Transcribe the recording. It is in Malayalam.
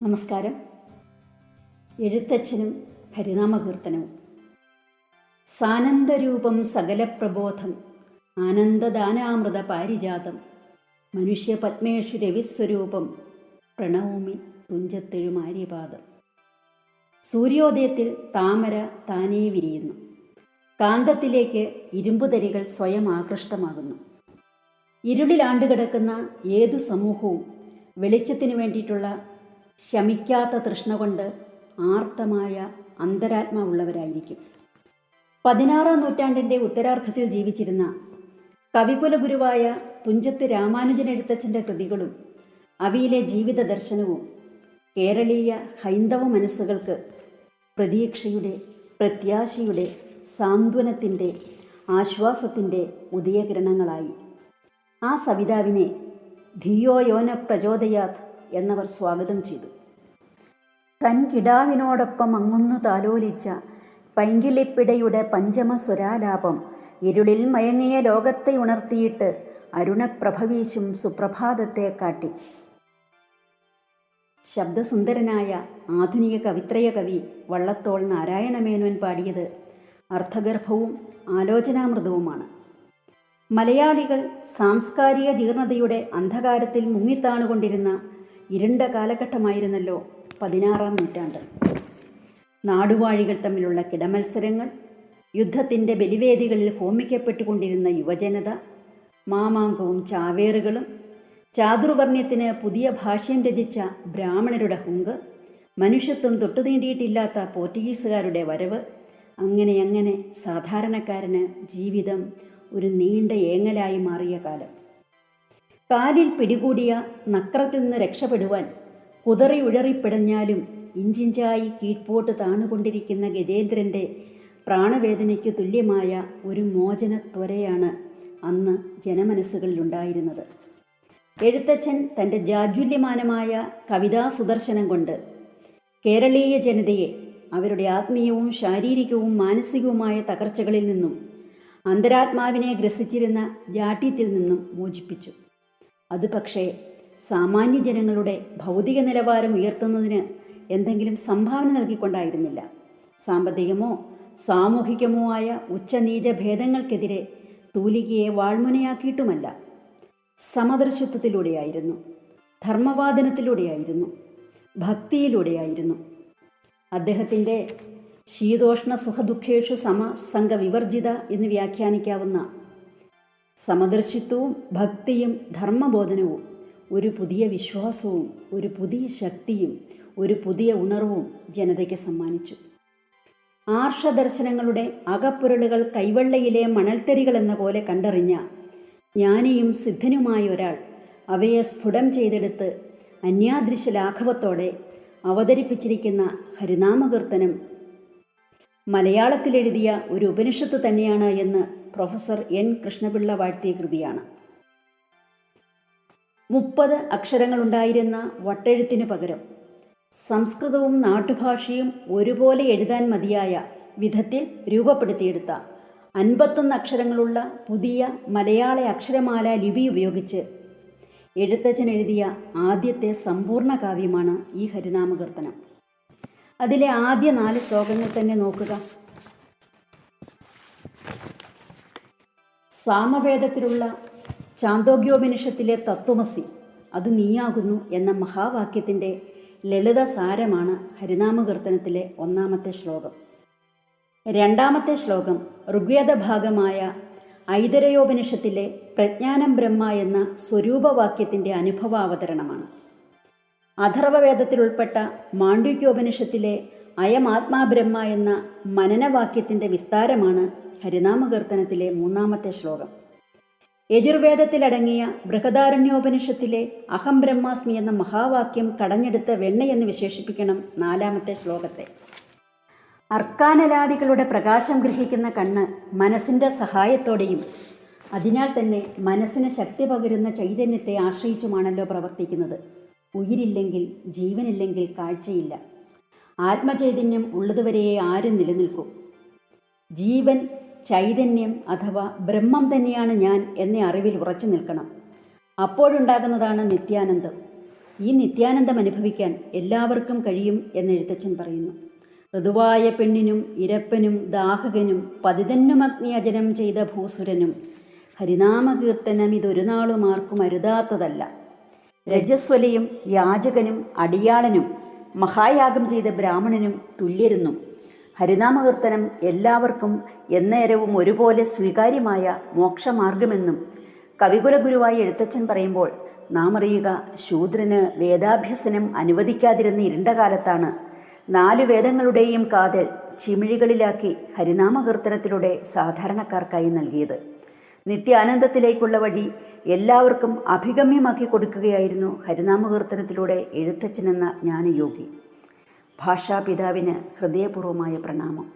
നമസ്കാരം. എഴുത്തച്ഛനും ഹരിനാമകീർത്തനവും. സാനന്ദരൂപം സകലപ്രബോധം ആനന്ദദാനാമൃത പാരിജാതം മനുഷ്യപത്മേഷു രവിസ്വരൂപം പ്രണവമി തുഞ്ചത്തെഴുമാര്യപാദം സൂര്യോദയത്തിൽ താമര താനേ വിരിയുന്നു. കാന്തത്തിലേക്ക് ഇരുമ്പുതരികൾ സ്വയം ആകൃഷ്ടമാകുന്നു. ഇരുളിലാണ്ടുകിടക്കുന്ന ഏതു സമൂഹവും വെളിച്ചത്തിനു വേണ്ടിയിട്ടുള്ള ശമിക്കാത്ത തൃഷ്ണ കൊണ്ട് ആർത്തമായ അന്തരാത്മാവുള്ളവരായിരിക്കും. പതിനാറാം നൂറ്റാണ്ടിന്റെ ഉത്തരാർത്ഥത്തിൽ ജീവിച്ചിരുന്ന കവികുലഗുരുവായ തുഞ്ചത്ത് രാമാനുജൻ എഴുത്തച്ഛന്റെ കൃതികളും അവയിലെ ജീവിത ദർശനവും കേരളീയ ഹൈന്ദവ മനസ്സുകൾക്ക് പ്രതീക്ഷയുടെ പ്രത്യാശയുടെ സാന്ത്വനത്തിന്റെ ആശ്വാസത്തിന്റെ ഉദയകിരണങ്ങളായി ആ സവിതാവിനെ ധിയോ യോന പ്രചോദയാത് എന്നവർ സ്വാഗതം ചെയ്തു. തൻ കിടാവിനോടൊപ്പം അങ്ങുന്നു താലോലിച്ച പൈങ്കിളിപ്പിടയുടെ പഞ്ചമ സ്വരാലാപം ഇരുളിൽ മയങ്ങിയ ലോകത്തെ ഉണർത്തിയിട്ട് അരുണപ്രഭവീശും സുപ്രഭാതത്തെ കാട്ടി. ശബ്ദസുന്ദരനായ ആധുനിക കവിത്രയ കവി വള്ളത്തോൾ നാരായണമേനോൻ പാടിയത് അർത്ഥഗർഭവും ആലോചനാമൃതവുമാണ്. മലയാളികൾ സാംസ്കാരിക ജീർണതയുടെ അന്ധകാരത്തിൽ മുങ്ങിത്താണുകൊണ്ടിരുന്ന ഇരുണ്ട കാലഘട്ടമായിരുന്നല്ലോ പതിനാറാം നൂറ്റാണ്ട്. നാടുവാഴികൾ തമ്മിലുള്ള കിടമത്സരങ്ങൾ യുദ്ധത്തിന്റെ ബലിവേദികളിൽ ഹോമിക്കപ്പെട്ടുകൊണ്ടിരുന്ന യുവജനത മാമാങ്കവും ചാവേറുകളും ചാതുർവർണ്യത്തിന് പുതിയ ഭാഷ്യം രചിച്ച ബ്രാഹ്മണരുടെ ഹുങ്ക് മനുഷ്യത്വം തൊട്ടുതീണ്ടിയിട്ടില്ലാത്ത പോർച്ചുഗീസുകാരുടെ വരവ് അങ്ങനെ അങ്ങനെ സാധാരണക്കാരന് ജീവിതം ഒരു നീണ്ട ഏങ്ങലായി മാറിയ കാലം. കാലിൽ പിടികൂടിയ നക്രത്തിൽ നിന്ന് രക്ഷപ്പെടുവാൻ കുതറി ഉഴറിപ്പിടഞ്ഞാലും ഇഞ്ചിഞ്ചായി കീഴ്പോട്ട് താണുകൊണ്ടിരിക്കുന്ന ഗജേന്ദ്രന്റെ പ്രാണവേദനയ്ക്കു തുല്യമായ ഒരു മോചന ത്വരയാണ് അന്ന് ജനമനസ്സുകളിലുണ്ടായിരുന്നത്. എഴുത്തച്ഛൻ തന്റെ ജാജ്വല്യമാനമായ കവിതാ സുദർശനം കൊണ്ട് കേരളീയ ജനതയെ അവരുടെ ആത്മീയവും ശാരീരികവും മാനസികവുമായ തകർച്ചകളിൽ നിന്നും അന്തരാത്മാവിനെ ഗ്രസിച്ചിരുന്ന ജാഠ്യത്തിൽ നിന്നും മോചിപ്പിച്ചു. അത് പക്ഷേ സാമാന്യ ജനങ്ങളുടെ ഭൗതിക നിലവാരം ഉയർത്തുന്നതിന് എന്തെങ്കിലും സംഭാവന നൽകിക്കൊണ്ടായിരുന്നില്ല. സാമ്പത്തികമോ സാമൂഹികമോ ആയ ഉച്ചനീച ഭേദങ്ങൾക്കെതിരെ തൂലികയെ വാൾമുനയാക്കിയിട്ടുമല്ല. സമദർശിത്വത്തിലൂടെയായിരുന്നു. ധർമ്മവാദനത്തിലൂടെയായിരുന്നു. ഭക്തിയിലൂടെയായിരുന്നു. അദ്ദേഹത്തിന്റെ ശീതോഷ്ണ സുഖദുഃഖേഷു സമ സംഘവിവർജിത എന്ന് വ്യാഖ്യാനിക്കാവുന്ന സമദർശിത്വവും ഭക്തിയും ധർമ്മബോധനവും ഒരു പുതിയ വിശ്വാസവും ഒരു പുതിയ ശക്തിയും ഒരു പുതിയ ഉണർവും ജനതയ്ക്ക് സമ്മാനിച്ചു. ആർഷദർശനങ്ങളുടെ അകപ്പുരളുകൾ കൈവെള്ളയിലെ മണൽത്തരികൾ എന്ന പോലെ കണ്ടറിഞ്ഞ ജ്ഞാനിയും സിദ്ധനുമായ ഒരാൾ അവയെ സ്ഫുടം ചെയ്തെടുത്ത് അന്യാദൃശ്യ ലാഘവത്തോടെ അവതരിപ്പിച്ചിരിക്കുന്ന ഹരിനാമകീർത്തനം മലയാളത്തിലെഴുതിയ ഒരു ഉപനിഷത്ത് തന്നെയാണ് എന്ന് പ്രൊഫസർ എൻ കൃഷ്ണപിള്ള വാഴ്ത്തിയ കൃതിയാണ്. മുപ്പത് അക്ഷരങ്ങളുണ്ടായിരുന്ന വട്ടെഴുത്തിനു പകരം സംസ്കൃതവും നാട്ടുഭാഷയും ഒരുപോലെ എഴുതാൻ മതിയായ വിധത്തിൽ രൂപപ്പെടുത്തിയെടുത്ത അൻപത്തൊന്ന് അക്ഷരങ്ങളുള്ള പുതിയ മലയാള അക്ഷരമാല ലിപി ഉപയോഗിച്ച് എഴുത്തച്ഛൻ എഴുതിയ ആദ്യത്തെ സമ്പൂർണ കാവ്യമാണ് ഈ ഹരിനാമകീർത്തനം. അതിലെ ആദ്യ നാല് ശ്ലോകങ്ങൾ തന്നെ നോക്കുക. സാമവേദത്തിലുള്ള ചാന്തോഗ്യോപനിഷത്തിലെ തത്വമസി അത് നീയാകുന്നു എന്ന മഹാവാക്യത്തിന്റെ ലളിത സാരമാണ് ഹരിനാമകീർത്തനത്തിലെ ഒന്നാമത്തെ ശ്ലോകം. രണ്ടാമത്തെ ശ്ലോകം ഋഗ്വേദ ഭാഗമായ ഐതരയോപനിഷത്തിലെ പ്രജ്ഞാനം ബ്രഹ്മ എന്ന സ്വരൂപവാക്യത്തിന്റെ അനുഭവാവതരണമാണ്. അഥർവവേദത്തിൽ ഉൾപ്പെട്ട അയമാത്മാ ബ്രഹ്മ എന്ന മനനവാക്യത്തിന്റെ വിസ്താരമാണ് ഹരിനാമകീർത്തനത്തിലെ മൂന്നാമത്തെ ശ്ലോകം. യജുർവേദത്തിലടങ്ങിയ ബൃഹദാരണ്യോപനിഷത്തിലെ അഹം ബ്രഹ്മാസ്മി എന്ന മഹാവാക്യം കടഞ്ഞെടുത്ത വെണ്ണയെന്ന് വിശേഷിപ്പിക്കണം നാലാമത്തെ ശ്ലോകത്തെ. അർക്കാനലാദികളുടെ പ്രകാശം ഗ്രഹിക്കുന്ന കണ്ണ് മനസ്സിന്റെ സഹായത്തോടെയും അതിനാൽ തന്നെ മനസ്സിന് ശക്തി പകരുന്ന ചൈതന്യത്തെ ആശ്രയിച്ചുമാണല്ലോ പ്രവർത്തിക്കുന്നത്. ഉയിരില്ലെങ്കിൽ ജീവനില്ലെങ്കിൽ കാഴ്ചയില്ല. ആത്മചൈതന്യം ഉള്ളതുവരെയേ ആരും നിലനിൽക്കൂ. ജീവൻ ചൈതന്യം അഥവാ ബ്രഹ്മം തന്നെയാണ് ഞാൻ എന്ന അറിവിൽ ഉറച്ചു നിൽക്കണം. അപ്പോഴുണ്ടാകുന്നതാണ് നിത്യാനന്ദം. ഈ നിത്യാനന്ദം അനുഭവിക്കാൻ എല്ലാവർക്കും കഴിയും എന്ന് എഴുത്തച്ഛൻ പറയുന്നു. ഋതുവായ പെണ്ണിനും ഇരപ്പനും ദാഹകനും പതിതന്നും അഗ്നിയജനം ചെയ്ത ഭൂസുരനും ഹരിനാമകീർത്തനം ഇതൊരു നാളും ആർക്കും അരുതാത്തതല്ല. രജസ്വലയും യാചകനും അടിയാളനും മഹായാഗം ചെയ്ത ബ്രാഹ്മണനും തുല്യരുന്നു. ഹരിനാമകീർത്തനം എല്ലാവർക്കും എന്നേരവും ഒരുപോലെ സ്വീകാര്യമായ മോക്ഷമാർഗമെന്നും കവികുലഗുരുവായി എഴുത്തച്ഛൻ പറയുമ്പോൾ നാം അറിയുക ശൂദ്രന് വേദാഭ്യസനം അനുവദിക്കാതിരുന്ന ഇരുണ്ട കാലത്താണ് നാലു വേദങ്ങളുടെയും കാതൽ ചിമിഴികളിലാക്കി ഹരിനാമകീർത്തനത്തിലൂടെ സാധാരണക്കാർക്കായി നൽകിയത്. നിത്യാനന്ദത്തിലേക്കുള്ള വഴി എല്ലാവർക്കും അഭിഗമ്യമാക്കി കൊടുക്കുകയായിരുന്നു ഹരിനാമകീർത്തനത്തിലൂടെ എഴുത്തച്ഛനെന്ന ജ്ഞാനയോഗി. ഭാഷാപിതാവിന് ഹൃദയപൂർവമായ പ്രണാമം.